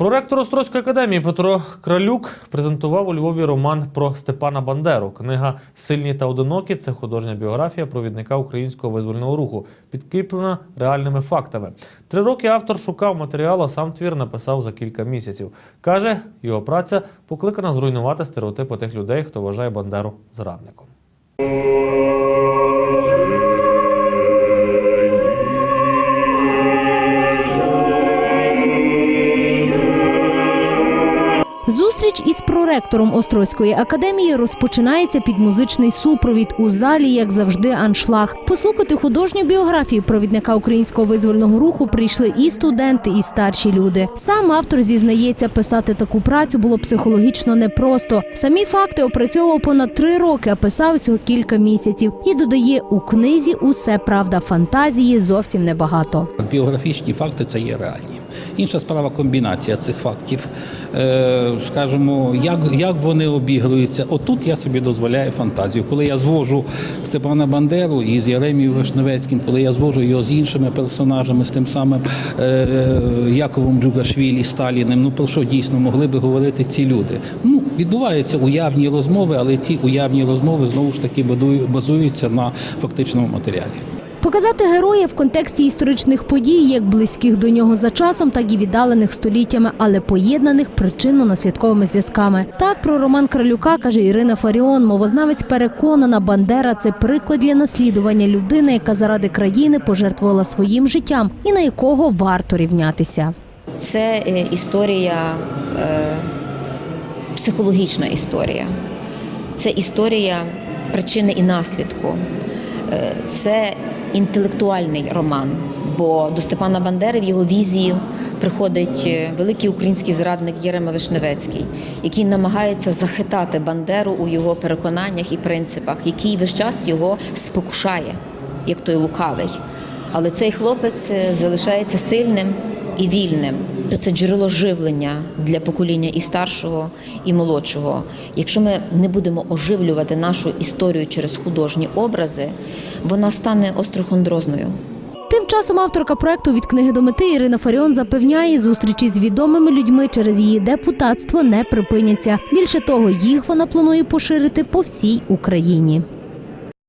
Проректор Острозької академії Петро Кралюк презентував у Львові роман про Степана Бандеру. Книга Сильні та одинокі це художня біографія провідника українського визвольного руху, підкріплена реальними фактами. Три роки автор шукав матеріал, а сам твір написав за кілька місяців. Каже, його праця покликана зруйнувати стереотипи тих людей, хто вважає Бандеру зрадником. Зустріч із проректором Острозької академії розпочинається під музичний супровід у залі, як завжди, аншлаг. Послухати художню біографію провідника українського визвольного руху прийшли і студенти, і старші люди. Сам автор зізнається, писати таку працю було психологічно непросто. Самі факти опрацьовував понад три роки, а писав всього кілька місяців. І додає у книзі усе правда фантазії зовсім небагато. Біографічні факти це є реальні. Інша справа комбінація цих фактів. Е, скажімо, як, як вони обігруються. Отут я собі дозволяю фантазію. Коли я звожу Степана Бандеру із Єремією Вишневецьким, коли я звожу його з іншими персонажами, з тим самим е, Яковом Джугашвілі, Сталіним, ну про що дійсно могли би говорити ці люди? Ну, відбуваються уявні розмови, але ці уявні розмови знову ж таки базуються на фактичному матеріалі. Показати героя в контексті історичних подій, як близьких до нього за часом, так і віддалених століттями, але поєднаних причинно-наслідковими зв'язками. Так про Роман Кралюка каже Ірина Фаріон. Мовознавець переконана, Бандера це приклад для наслідування людини, яка заради країни пожертвувала своїм життям і на якого варто рівнятися. Це е, історія, е, психологічна історія. Це історія причини і наслідку. Е, Це інтелектуальний роман. Бо до Степана Бандери в його візію приходить е, великий український зрадник Єрема Вишневецький, який намагається захитати Бандеру у його переконаннях і принципах, який весь час його спокушає, як той лукавий. Але цей хлопець е, залишається сильним і вільним. Це джерело живлення для покоління і старшого, і молодшого. Якщо ми не будемо оживлювати нашу історію через художні образи, вона стане острохондрозною. Тим часом авторка проекту від книги до мети Ірина Фаріон запевняє, зустрічі з відомими людьми через її депутатство не припиняться. Більше того, їх вона планує поширити по всій Україні.